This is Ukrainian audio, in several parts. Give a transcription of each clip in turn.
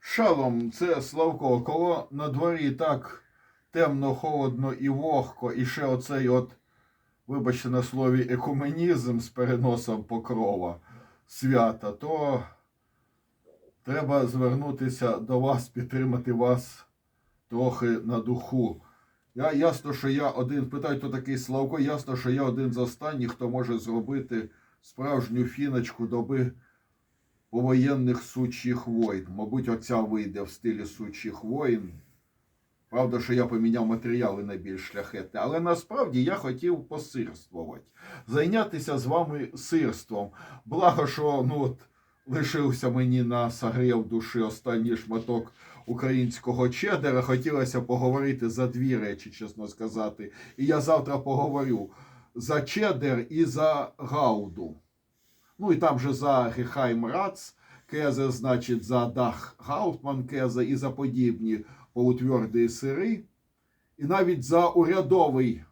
Шалом, це Славко, коли на дворі так темно, холодно і вогко, і ще оцей от, вибачте на слові, екуменізм з переносом покрова свята, то треба звернутися до вас, підтримати вас трохи на духу. Я, ясно, що я один, питають, хто такий Славко, ясно, що я один з останніх, хто може зробити справжню фіночку доби повоєнних сучих воїн. Мабуть, оця вийде в стилі сучих воїн. Правда, що я поміняв матеріали на більш шляхетні, але насправді я хотів посирствувати, зайнятися з вами сирством. Благо, що ну от лишився мені на сагрів душі останній шматок українського чедера. Хотілося поговорити за дві речі, чесно сказати. І я завтра поговорю за чедер і за гауду. Ну і там же за Гехайм Рац Кезе, значить, за Дах Гаутман Кезе і за подібні полутверді сири. І навіть за урядовий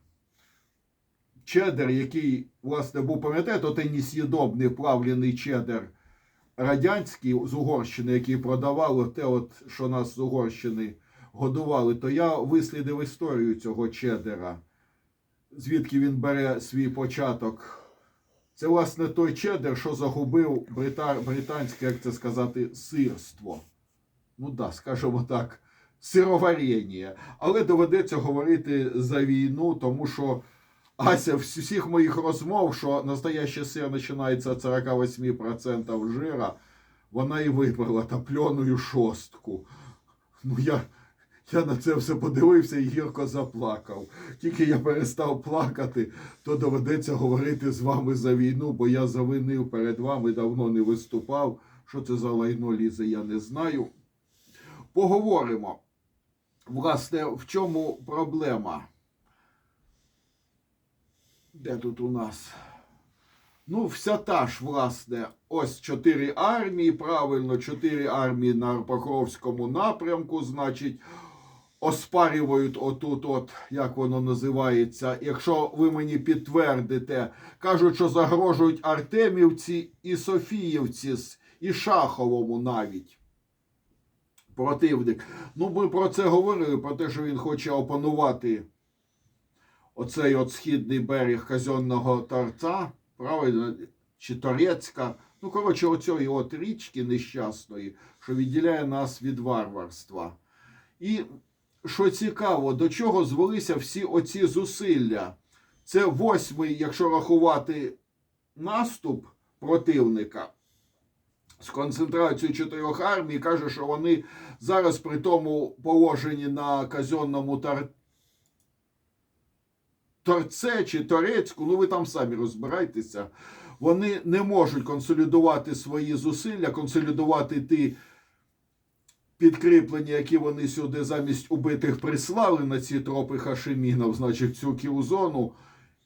чедер, який, власне, був, пам'ятаєте, той несъєдобний плавлений чедер радянський з Угорщини, який продавали те, от, що нас з Угорщини годували, то я вислідив історію цього чедера, звідки він бере свій початок. Це, власне, той чедер, що загубив брита... британське, як це сказати, сирство. Ну да, скажімо так, сироваріння. Але доведеться говорити за війну, тому що Ася всіх моїх розмов, що настоящий сир починається з 48% жира, вона і вибрала топленую шостку. Ну я. Я на це все подивився і гірко заплакав. Тільки я перестав плакати, то доведеться говорити з вами за війну, бо я завинив перед вами, давно не виступав. Що це за лайно лізе, я не знаю. Поговоримо. Власне, в чому проблема? Де тут у нас? Ну, вся та ж, власне, ось чотири армії, правильно, чотири армії на Покровському напрямку, значить, оспарюють отут, от, як воно називається. Якщо ви мені підтвердите, кажуть, що загрожують Артемівці і Софіївці, і Шаховому навіть. Противник. Ну, ми про це говорили, про те, що він хоче опанувати оцей от східний берег казенного торця, правильно, чи Торецька. Ну, коротше, оцієї от річки нещасної, що відділяє нас від варварства. І що цікаво, до чого звелися всі оці зусилля. Це восьмий, якщо рахувати наступ противника з концентрацією чотирьох армій, каже, що вони зараз при тому положенні на казенному тар... торце чи торецьку, ну ви там самі розбирайтеся, вони не можуть консолідувати свої зусилля, консолідувати ті підкріплення, які вони сюди замість убитих прислали на ці тропи Хашимінов, значить цю кілзону.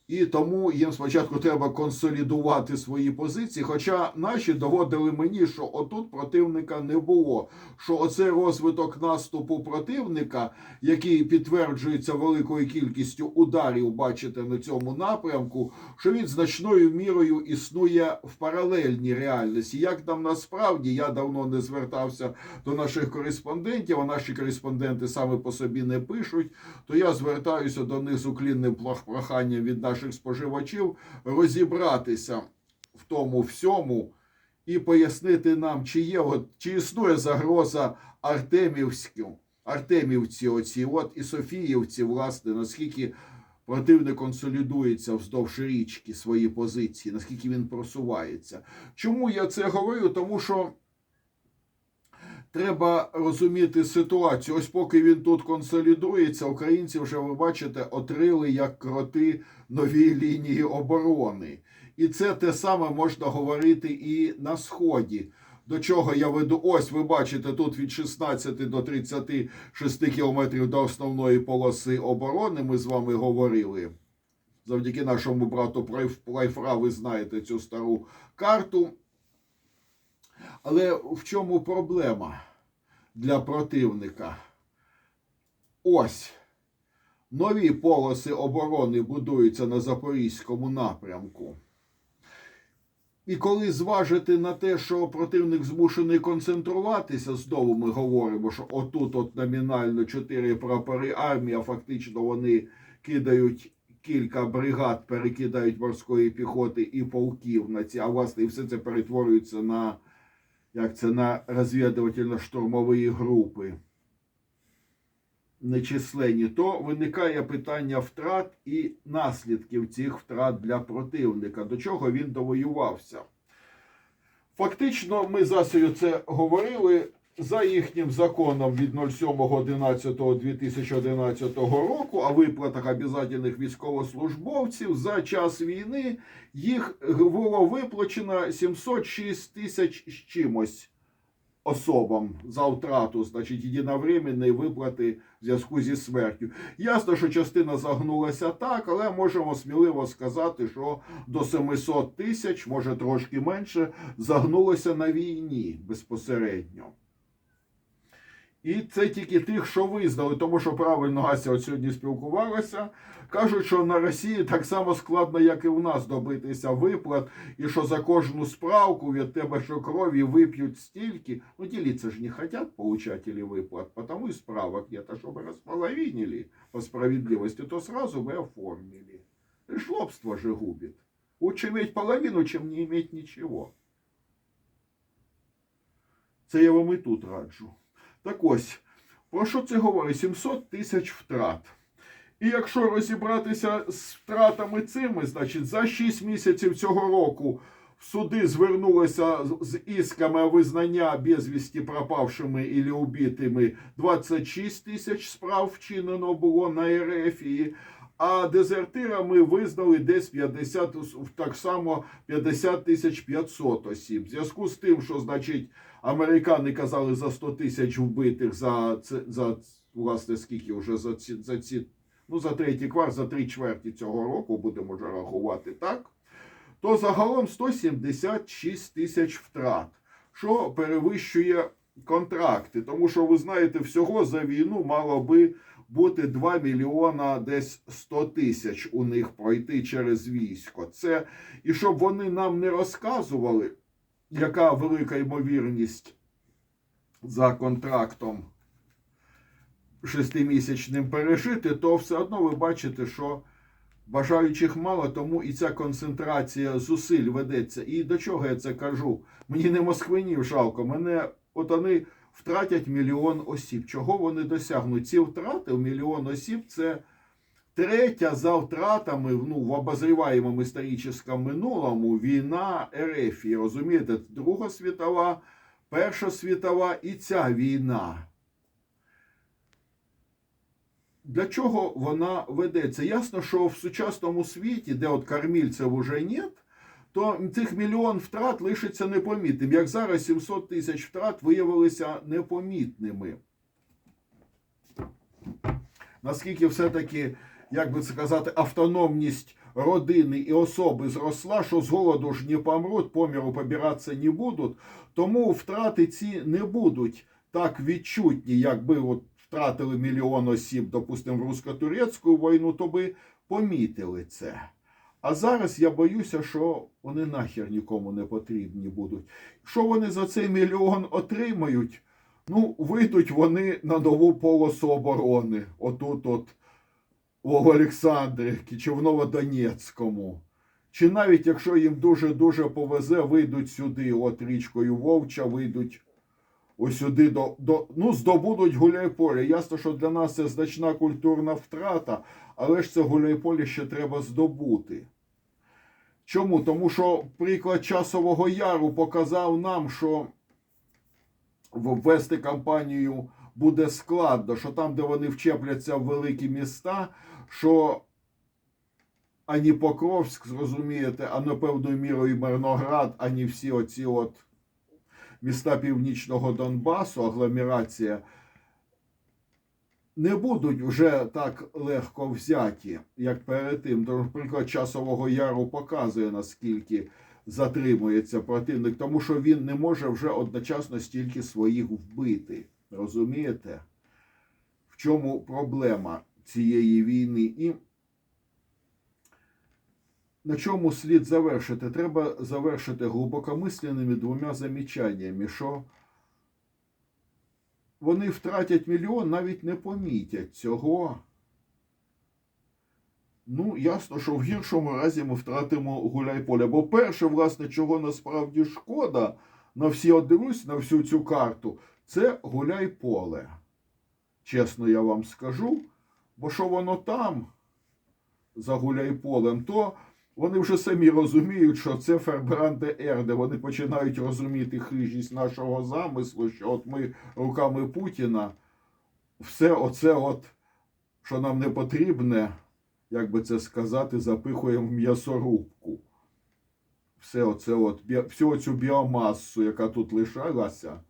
І тому їм спочатку треба консолідувати свої позиції. Хоча наші доводили мені, що отут противника не було. Що оцей розвиток наступу противника, який підтверджується великою кількістю ударів, бачите, на цьому напрямку, що він значною мірою існує в паралельній реальності. Як там насправді я давно не звертався до наших кореспондентів, а наші кореспонденти саме по собі не пишуть, то я звертаюся до них з уклінним проханням від наших споживачів розібратися в тому всьому і пояснити нам, чи є от, чи існує загроза Артемівську, Артемівці, оці от і Софіївці, власне, наскільки противник консолідується вздовж річки свої позиції, наскільки він просувається. Чому я це говорю? Тому що треба розуміти ситуацію. Ось поки він тут консолідується, українці вже, ви бачите, отрили як кроти нові лінії оборони. І це те саме можна говорити і на Сході. До чого я веду? Ось ви бачите, тут від 16 до 36 кілометрів до основної полоси оборони ми з вами говорили. Завдяки нашому брату Прайф- Плайфра ви знаєте цю стару карту. Але в чому проблема для противника? Ось нові полоси оборони будуються на Запорізькому напрямку. І коли зважити на те, що противник змушений концентруватися, знову ми говоримо, що отут от номінально чотири прапори армії, а фактично вони кидають кілька бригад, перекидають морської піхоти і полків на ці, а власне і все це перетворюється на як це на розвідувально-штурмові групи. Нечисленні, то виникає питання втрат і наслідків цих втрат для противника, до чого він довоювався. Фактично, ми засію це говорили за їхнім законом від 07.11.2011 року, о виплатах обов'язкових військовослужбовців за час війни їх було виплачено 706 тисяч з чимось особам за втрату, значить, єдиновременної виплати в зв'язку зі смертю. Ясно, що частина загнулася так, але можемо сміливо сказати, що до 700 тисяч, може трошки менше, загнулося на війні безпосередньо. І це тільки тих, що визнали, тому що правильно Гася от сьогодні спілкувалася. Кажуть, що на Росії так само складно, як і в нас, добитися виплат, і що за кожну справку від тебе що крові вип'ють стільки. Ну, делиться ж не хотят получатели выплат, потому и справок нет. А чтобы располовинили по справедливости, то сразу бы оформили. Жлобство же губит. Лучше иметь половину, чем не иметь ничего. Це я вам і тут раджу. Так ось, про що це говорить? 700 тисяч втрат. І якщо розібратися з втратами цими, значить за 6 місяців цього року в суди звернулися з- ісками визнання безвісті пропавшими і убитими 26 тисяч справ вчинено було на Ерефії. А дезертирами визнали десь 50, так само 50 тисяч 500 осіб. В зв'язку з тим, що значить американи казали за 100 тисяч вбитих за це за власне скільки вже за ці за ці ну за третій кварт, за три чверті цього року будемо вже рахувати так. То загалом 176 тисяч втрат, що перевищує контракти. Тому що ви знаєте, всього за війну мало би бути 2 мільйона десь 100 тисяч у них пройти через військо. Це і щоб вони нам не розказували, яка велика ймовірність за контрактом шестимісячним пережити, то все одно ви бачите, що бажаючих мало, тому і ця концентрація зусиль ведеться. І до чого я це кажу? Мені не москвинів жалко, мене от вони втратять мільйон осіб. Чого вони досягнуть? Ці втрати в мільйон осіб це третя за втратами ну, в обозріваємому історичному минулому війна РФ. Розумієте, Друга світова, Перша світова і ця війна. Для чого вона ведеться? Ясно, що в сучасному світі, де от кормільців уже нет, то цих мільйон втрат лишиться непомітним. Як зараз 700 тисяч втрат виявилися непомітними. Наскільки все-таки, як би це казати, автономність родини і особи зросла, що з голоду ж не помруть, поміру побиратися не будуть, тому втрати ці не будуть так відчутні, якби от втратили мільйон осіб, допустимо, в русско-турецьку війну, то би помітили це. А зараз я боюся, що вони нахер нікому не потрібні будуть. Що вони за цей мільйон отримають? Ну, вийдуть вони на нову полосу оборони. Отут, от в Олександрівці чи в Новодонецькому. Чи навіть якщо їм дуже-дуже повезе, вийдуть сюди, от річкою Вовча, вийдуть ось сюди до, до ну, здобудуть Гуляйполе. Ясно, що для нас це значна культурна втрата, але ж це Гуляйполе ще треба здобути. Чому? Тому що приклад часового яру показав нам, що ввести кампанію буде складно, що там, де вони вчепляться в великі міста, що ані Покровськ, зрозумієте, а напевною мірою Мирноград, ані всі оці от міста Північного Донбасу, агломерація, не будуть вже так легко взяті, як перед тим. Тому, приклад часового яру показує, наскільки затримується противник, тому що він не може вже одночасно стільки своїх вбити. Розумієте? В чому проблема цієї війни? І на чому слід завершити? Треба завершити глибокомисленими двома замічаннями, що вони втратять мільйон, навіть не помітять цього. Ну, ясно, що в гіршому разі ми втратимо гуляй-поле. Бо перше, власне, чого насправді шкода, на всі от дивлюсь, на всю цю карту, це гуляй-поле. Чесно я вам скажу. Бо що воно там за гуляй-полем, то вони вже самі розуміють, що це Фербранде Ерде. Вони починають розуміти хижість нашого замислу, що от ми руками Путіна все оце, от, що нам не потрібне, як би це сказати, запихуємо в м'ясорубку. Все оце от, всю цю біомасу, яка тут лишалася.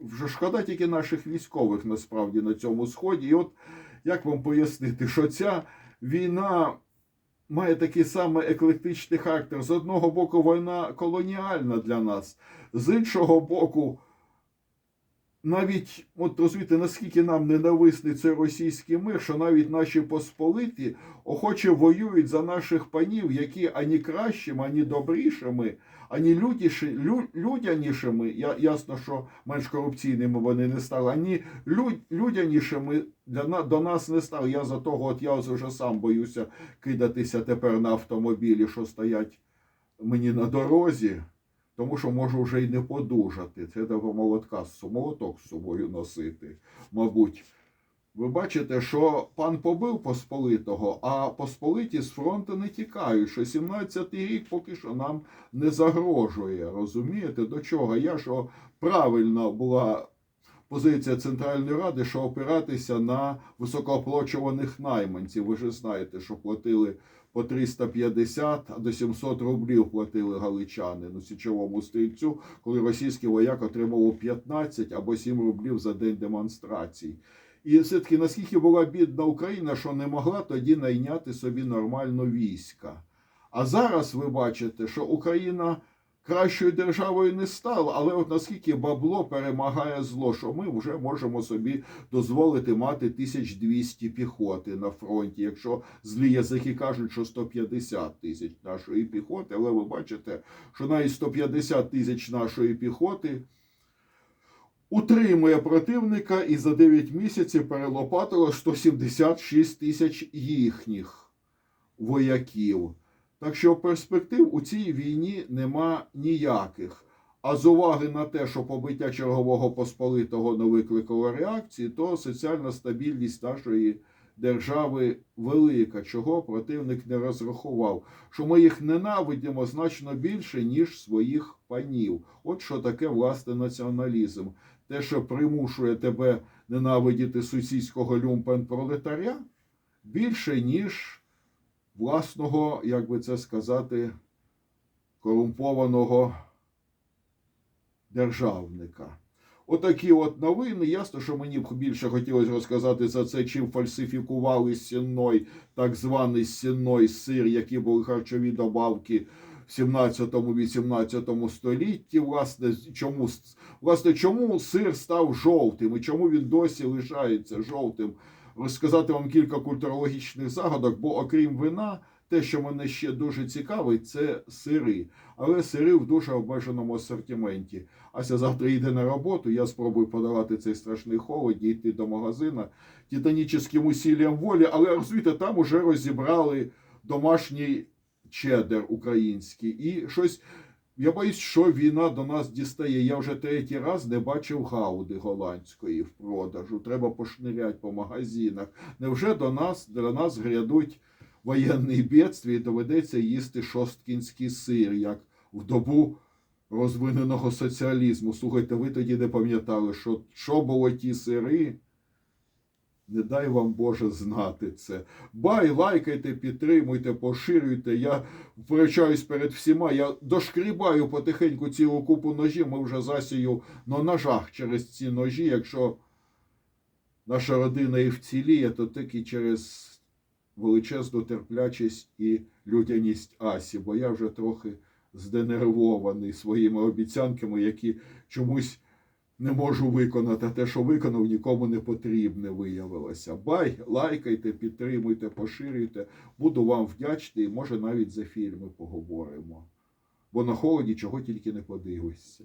Вже шкода тільки наших військових насправді на цьому сході. І от як вам пояснити, що ця війна має такий самий еклектичний характер. З одного боку, війна колоніальна для нас, з іншого боку, навіть от розумієте, наскільки нам ненависний цей російський мир, що навіть наші посполиті охоче воюють за наших панів, які ані кращими, ані добрішими, ані людіші, лю, людянішими, я, ясно, що менш корупційними вони не стали, ані лю, людянішими для до нас не стали. Я за того, от я вже сам боюся кидатися тепер на автомобілі, що стоять мені на дорозі. Тому що можу вже й не подужати. Це треба молотка з молоток з собою носити, мабуть. Ви бачите, що пан побив Посполитого, а Посполиті з фронту не тікають. Що 17-й рік поки що нам не загрожує. Розумієте, до чого? Я що правильна була позиція Центральної Ради, що опиратися на високооплачуваних найманців. Ви ж знаєте, що платили по 350, а до 700 рублів платили галичани ну, січовому стрільцю, коли російський вояк отримував 15 або 7 рублів за день демонстрацій. І все-таки наскільки була бідна Україна, що не могла тоді найняти собі нормально війська. А зараз ви бачите, що Україна кращою державою не стала, але от наскільки бабло перемагає зло, що ми вже можемо собі дозволити мати 1200 піхоти на фронті, якщо злі язики кажуть, що 150 тисяч нашої піхоти, але ви бачите, що навіть 150 тисяч нашої піхоти утримує противника і за 9 місяців перелопатило 176 тисяч їхніх вояків. Так що перспектив у цій війні нема ніяких. А з уваги на те, що побиття чергового посполитого не викликало реакції, то соціальна стабільність нашої держави велика, чого противник не розрахував. Що ми їх ненавидимо значно більше, ніж своїх панів. От що таке власне націоналізм. Те, що примушує тебе ненавидіти сусідського люмпен-пролетаря, більше, ніж власного, як би це сказати, корумпованого державника. Отакі от новини. Ясно, що мені б більше хотілося розказати за це, чим фальсифікували сінной, так званий сінной сир, які були харчові добавки в 17-18 столітті. Власне, чому, власне, чому сир став жовтим і чому він досі лишається жовтим? Розказати вам кілька культурологічних загадок, бо окрім вина, те, що мене ще дуже цікавить, це сири. Але сири в дуже обмеженому асортименті. Ася завтра йде на роботу, я спробую подолати цей страшний холод, дійти до магазина титанічним усіллям волі, але розумієте, там уже розібрали домашній чедер український. І щось, я боюсь, що війна до нас дістає. Я вже третій раз не бачив гауди голландської в продажу. Треба пошниряти по магазинах. Невже до нас, до нас грядуть воєнні бідстві і доведеться їсти шосткінський сир, як в добу розвиненого соціалізму. Слухайте, ви тоді не пам'ятали, що, що було ті сири? Не дай вам Боже знати це. Бай, лайкайте, підтримуйте, поширюйте. Я вперечаюсь перед всіма. Я дошкрібаю потихеньку цілу купу ножів. Ми вже засію на ножах через ці ножі. Якщо наша родина і вціліє, то тільки через величезну терплячість і людяність Асі, бо я вже трохи зденервований своїми обіцянками, які чомусь не можу виконати, те, що виконав, нікому не потрібне виявилося. Бай, лайкайте, підтримуйте, поширюйте. Буду вам вдячний, може навіть за фільми поговоримо. Бо на холоді чого тільки не подивишся.